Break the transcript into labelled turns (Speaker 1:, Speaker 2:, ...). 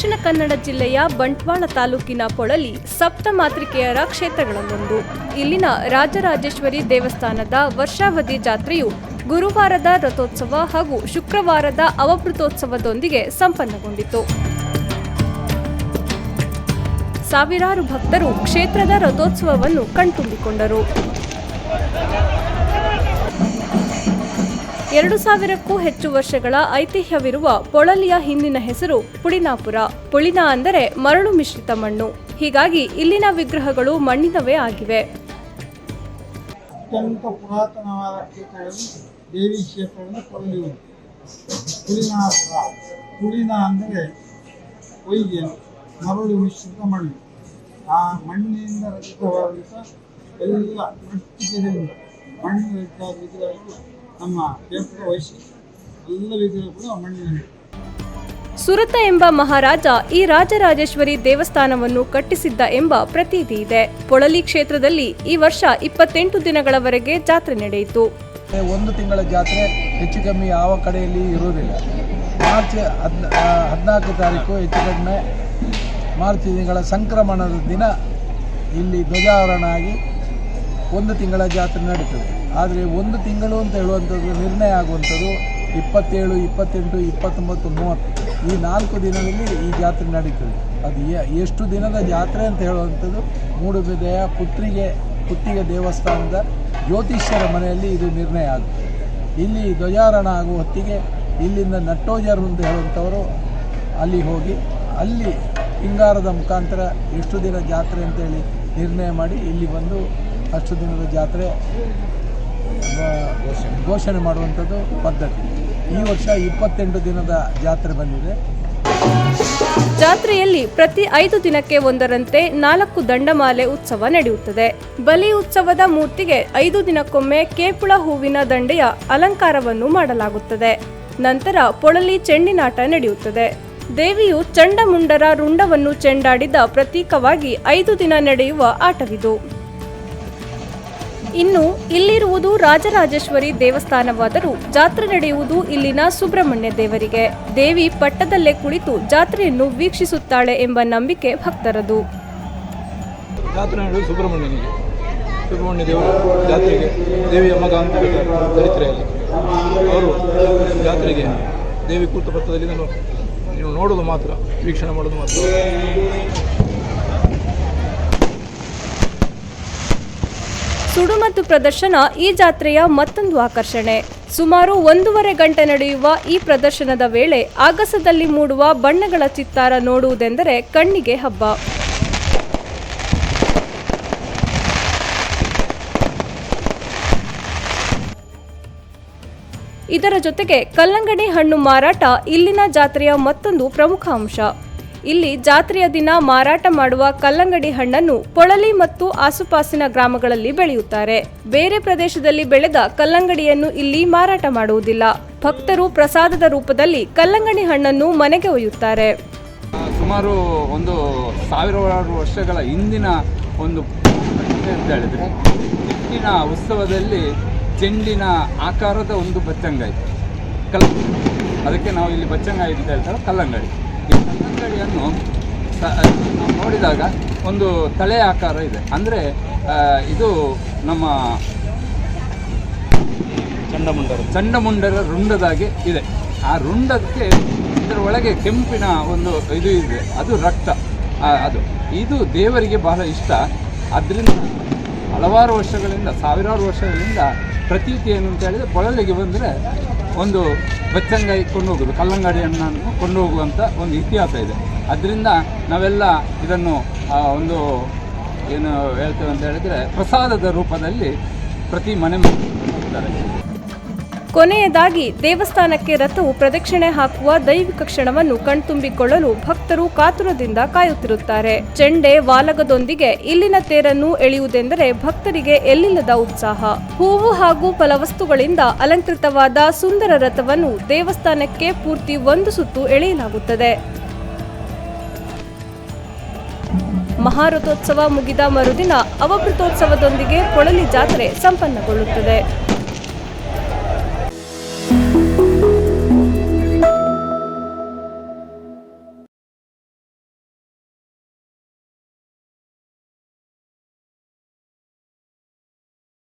Speaker 1: ದಕ್ಷಿಣ ಕನ್ನಡ ಜಿಲ್ಲೆಯ ಬಂಟ್ವಾಳ ತಾಲೂಕಿನ ಪೊಳಲಿ ಮಾತೃಕೆಯರ ಕ್ಷೇತ್ರಗಳಲ್ಲೊಂದು. ಇಲ್ಲಿನ ರಾಜರಾಜೇಶ್ವರಿ ದೇವಸ್ಥಾನದ ವರ್ಷಾವಧಿ ಜಾತ್ರೆಯು ಗುರುವಾರದ ರಥೋತ್ಸವ ಹಾಗೂ ಶುಕ್ರವಾರದ ಅವಭೃತೋತ್ಸವದೊಂದಿಗೆ ಸಂಪನ್ನಗೊಂಡಿತು. ಸಾವಿರಾರು ಭಕ್ತರು ಕ್ಷೇತ್ರದ ರಥೋತ್ಸವವನ್ನು ಕಣ್ತುಂಬಿಕೊಂಡರು. ಎರಡು ಸಾವಿರಕ್ಕೂ ಹೆಚ್ಚು ವರ್ಷಗಳ ಐತಿಹ್ಯವಿರುವ ಪೊಳಲಿಯ ಹಿಂದಿನ ಹೆಸರು ಪುಳಿನಾಪುರ ಪುಳಿನ ಅಂದರೆ ಮರಳು ಮಿಶ್ರಿತ ಮಣ್ಣು. ಹೀಗಾಗಿ ಇಲ್ಲಿನ ವಿಗ್ರಹಗಳು ಮಣ್ಣಿನವೇ ಆಗಿವೆ.
Speaker 2: ಅತ್ಯಂತ ಪುರಾತನವಾದ ಕ್ಷೇತ್ರಗಳಲ್ಲಿ ದೇವಿ ಕ್ಷೇತ್ರಗಳು ಕೊಲ್ಲಿ ಪುಳಿನಾಪುರ. ಪುಳಿನ ಅಂದರೆ ಕೊಯ್ಗೆ ಮರಳು ಮಿಶ್ರಿತ ಮಣ್ಣು. ಆ ಮಣ್ಣಿನಿಂದ ರಚಿತವಾದಂಥ ಎಲ್ಲ ಮಟ್ಟಿಗೆಯಿಂದ ಮಣ್ಣು ರಚಿತ ವಿಗ್ರಹಗಳು ನಮ್ಮ
Speaker 1: ಸುರತ ಎಂಬ ಮಹಾರಾಜ ಈ ರಾಜರಾಜೇಶ್ವರಿ ದೇವಸ್ಥಾನವನ್ನು ಕಟ್ಟಿಸಿದ್ದ ಎಂಬ ಪ್ರತೀತಿ ಇದೆ. ಪೊಳಲಿ ಕ್ಷೇತ್ರದಲ್ಲಿ ಈ ವರ್ಷ ಇಪ್ಪತ್ತೆಂಟು ದಿನಗಳವರೆಗೆ ಜಾತ್ರೆ ನಡೆಯಿತು.
Speaker 3: ಒಂದು ತಿಂಗಳ ಜಾತ್ರೆ ಹೆಚ್ಚು ಕಮ್ಮಿ ಯಾವ ಕಡೆಯಲ್ಲಿ ಇರುವುದಿಲ್ಲ. ಮಾರ್ಚ್ ಹದ್ ಹದಿನಾಲ್ಕು ತಾರೀಕು ಹೆಚ್ಚು ಕಡಿಮೆ ಮಾರ್ಚ್ ತಿಂಗಳ ಸಂಕ್ರಮಣದ ದಿನ ಇಲ್ಲಿ ಧ್ವಜಾವರಣ ಆಗಿ ಒಂದು ತಿಂಗಳ ಜಾತ್ರೆ ನಡೀತದೆ. ಆದರೆ ಒಂದು ತಿಂಗಳು ಅಂತ ಹೇಳುವಂಥದ್ದು ನಿರ್ಣಯ ಆಗುವಂಥದ್ದು ಇಪ್ಪತ್ತೇಳು, ಇಪ್ಪತ್ತೆಂಟು, ಇಪ್ಪತ್ತೊಂಬತ್ತು, ಮೂವತ್ತು. ಈ ನಾಲ್ಕು ದಿನದಲ್ಲಿ ಈ ಜಾತ್ರೆ ನಡೀತದೆ. ಅದು ಎಷ್ಟು ದಿನದ ಜಾತ್ರೆ ಅಂತ ಹೇಳುವಂಥದ್ದು ಮೂಡುಬಿದೆಯ ಪುತ್ರಿಗೆ, ಪುತ್ತಿಗೆ ದೇವಸ್ಥಾನದ ಜ್ಯೋತಿಷ್ಯರ ಮನೆಯಲ್ಲಿ ಇದು ನಿರ್ಣಯ ಆಗುತ್ತೆ. ಇಲ್ಲಿ ಧ್ವಜಾರೋಹಣ ಆಗುವ ಹೊತ್ತಿಗೆ ಇಲ್ಲಿಂದ ನಟ್ಟೋಜರು ಅಂತ ಹೇಳುವಂಥವರು ಅಲ್ಲಿ ಹೋಗಿ, ಅಲ್ಲಿ ಹಿಂಗಾರದ ಮುಖಾಂತರ ಎಷ್ಟು ದಿನ ಜಾತ್ರೆ ಅಂತೇಳಿ ನಿರ್ಣಯ ಮಾಡಿ ಇಲ್ಲಿ ಬಂದು ಅಷ್ಟು ದಿನದ ಜಾತ್ರೆ ಘೋಷಣೆ ಮಾಡುವಂಥದ್ದು ಪದ್ಧತಿ. ಈ ವರ್ಷ ಇಪ್ಪತ್ತೆಂಟು ದಿನದ ಜಾತ್ರೆ ಬಂದಿದೆ.
Speaker 1: ಜಾತ್ರೆಯಲ್ಲಿ ಪ್ರತಿ ಐದು ದಿನಕ್ಕೆ ಒಂದರಂತೆ ನಾಲ್ಕು ದಂಡಮಾಲೆ ಉತ್ಸವ ನಡೆಯುತ್ತದೆ. ಬಲಿ ಉತ್ಸವದ ಮೂರ್ತಿಗೆ ಐದು ದಿನಕ್ಕೊಮ್ಮೆ ಕೇಪುಳ ಹೂವಿನ ದಂಡೆಯ ಅಲಂಕಾರವನ್ನು ಮಾಡಲಾಗುತ್ತದೆ. ನಂತರ ಪೊಳಲಿ ಚೆಂಡಿನಾಟ ನಡೆಯುತ್ತದೆ. ದೇವಿಯು ಚಂಡಮುಂಡರ ರುಂಡವನ್ನು ಚೆಂಡಾಡಿದ ಪ್ರತೀಕವಾಗಿ ಐದು ದಿನ ನಡೆಯುವ ಆಟವಿದು. ಇನ್ನು ಇಲ್ಲಿರುವುದು ರಾಜರಾಜೇಶ್ವರಿ ದೇವಸ್ಥಾನವಾದರೂ ಜಾತ್ರೆ ನಡೆಯುವುದು ಇಲ್ಲಿನ ಸುಬ್ರಹ್ಮಣ್ಯ ದೇವರಿಗೆ. ದೇವಿ ಪಟ್ಟದಲ್ಲೇ ಕುಳಿತು ಜಾತ್ರೆಯನ್ನು ವೀಕ್ಷಿಸುತ್ತಾಳೆ ಎಂಬ ನಂಬಿಕೆ ಭಕ್ತರದು.
Speaker 4: ಜಾತ್ರೆ ಸುಬ್ರಹ್ಮಣ್ಯನಿಗೆ. ಸುಬ್ರಹ್ಮಣ್ಯ ದೇವರು ಜಾತ್ರೆಗೆ ದೇವಿಯ ಮಗ ಅಂತ ಚರಿತ್ರೆಯಲ್ಲಿ ಅವರು ಜಾತ್ರೆಗೆ ದೇವಿ ಕೂತ ನಾನು ನೀವು ನೋಡೋದು ಮಾತ್ರ, ವೀಕ್ಷಣೆ ಮಾಡೋದು ಮಾತ್ರ.
Speaker 1: ಸುಡುಮದ್ದು ಪ್ರದರ್ಶನ ಈ ಜಾತ್ರೆಯ ಮತ್ತೊಂದು ಆಕರ್ಷಣೆ. ಸುಮಾರು ಒಂದೂವರೆ ಗಂಟೆ ನಡೆಯುವ ಈ ಪ್ರದರ್ಶನದ ವೇಳೆ ಆಗಸದಲ್ಲಿ ಮೂಡುವ ಬಣ್ಣಗಳ ಚಿತ್ತಾರ ನೋಡುವುದೆಂದರೆ ಕಣ್ಣಿಗೆ ಹಬ್ಬ. ಇದರ ಜೊತೆಗೆ ಕಲ್ಲಂಗಡಿ ಹಣ್ಣು ಮಾರಾಟ ಇಲ್ಲಿನ ಜಾತ್ರೆಯ ಮತ್ತೊಂದು ಪ್ರಮುಖ ಅಂಶ. ಇಲ್ಲಿ ಜಾತ್ರೆಯ ದಿನ ಮಾರಾಟ ಮಾಡುವ ಕಲ್ಲಂಗಡಿ ಹಣ್ಣನ್ನು ಪೊಳಲಿ ಮತ್ತು ಆಸುಪಾಸಿನ ಗ್ರಾಮಗಳಲ್ಲಿ ಬೆಳೆಯುತ್ತಾರೆ. ಬೇರೆ ಪ್ರದೇಶದಲ್ಲಿ ಬೆಳೆದ ಕಲ್ಲಂಗಡಿಯನ್ನು ಇಲ್ಲಿ ಮಾರಾಟ ಮಾಡುವುದಿಲ್ಲ. ಭಕ್ತರು ಪ್ರಸಾದದ ರೂಪದಲ್ಲಿ ಕಲ್ಲಂಗಡಿ ಹಣ್ಣನ್ನು ಮನೆಗೆ ಒಯ್ಯುತ್ತಾರೆ.
Speaker 5: ಸುಮಾರು ಒಂದು ಸಾವಿರಾರು ವರ್ಷಗಳ ಹಿಂದಿನ ಒಂದು ಅಂತ ಹೇಳಿದ್ರೆ, ಹೆಚ್ಚಿನ ಉತ್ಸವದಲ್ಲಿ ಚೆಂಡಿನ ಆಕಾರದ ಒಂದು ಬಚ್ಚಂಗಾಯಿ. ಕಲ್ ಅದಕ್ಕೆ ನಾವು ಇಲ್ಲಿ ಬಚ್ಚಂಗಾಯಿ ಅಂತ ಹೇಳ್ತಾರೆ ಕಲ್ಲಂಗಡಿ. ನಾವು ನೋಡಿದಾಗ ಒಂದು ತಲೆ ಆಕಾರ ಇದೆ. ಅಂದರೆ ಇದು ನಮ್ಮ ಚಂಡಮುಂಡರ. ಚಂಡಮುಂಡರ ರುಂಡದಾಗೆ ಇದೆ. ಆ ರುಂಡಕ್ಕೆ ಇದರ ಒಳಗೆ ಕೆಂಪಿನ ಒಂದು ಇದು ಇದೆ. ಅದು ರಕ್ತ. ಅದು. ಇದು ದೇವರಿಗೆ ಬಹಳ ಇಷ್ಟ. ಅದರಿಂದ ಹಲವಾರು ವರ್ಷಗಳಿಂದ ಸಾವಿರಾರು ವರ್ಷಗಳಿಂದ ಪ್ರತೀತಿ ಏನು ಅಂತ ಹೇಳಿದರೆ ಕೊಳಲಿಗೆ ಬಂದರೆ ಒಂದು ಬೆಚ್ಚಂಗಾಯಿ ಕೊಂಡು ಹೋಗೋದು ಕಲ್ಲಂಗಡಿ ಹಣ್ಣನ್ನು ಕೊಂಡು ಹೋಗುವಂಥ ಒಂದು ಇತಿಹಾಸ ಇದೆ ಅದರಿಂದ ನಾವೆಲ್ಲ ಇದನ್ನು ಒಂದು ಏನು ಹೇಳ್ತೇವೆ ಅಂತ ಹೇಳಿದರೆ ಪ್ರಸಾದದ ರೂಪದಲ್ಲಿ ಪ್ರತಿ ಮನೆ ಕೊಡ್ತಾರೆ.
Speaker 1: ಕೊನೆಯದಾಗಿ ದೇವಸ್ಥಾನಕ್ಕೆ ರಥವು ಪ್ರದಕ್ಷಿಣೆ ಹಾಕುವ ದೈವಿಕ ಕ್ಷಣವನ್ನು ಕಣ್ತುಂಬಿಕೊಳ್ಳಲು ಭಕ್ತರು ಕಾತುರದಿಂದ ಕಾಯುತ್ತಿರುತ್ತಾರೆ. ಚೆಂಡೆ ವಾಲಗದೊಂದಿಗೆ ಇಲ್ಲಿನ ತೇರನ್ನು ಎಳೆಯುವುದೆಂದರೆ ಭಕ್ತರಿಗೆ ಎಲ್ಲಿಲ್ಲದ ಉತ್ಸಾಹ. ಹೂವು ಹಾಗೂ ಫಲವಸ್ತುಗಳಿಂದ ಅಲಂಕೃತವಾದ ಸುಂದರ ರಥವನ್ನು ದೇವಸ್ಥಾನಕ್ಕೆ ಪೂರ್ತಿ ಒಂದು ಸುತ್ತು ಎಳೆಯಲಾಗುತ್ತದೆ. ಮಹಾರಥೋತ್ಸವ ಮುಗಿದ ಮರುದಿನ ಅವಭೃತೋತ್ಸವದೊಂದಿಗೆ ಕೊಳಲಿ ಜಾತ್ರೆ ಸಂಪನ್ನಗೊಳ್ಳುತ್ತದೆ.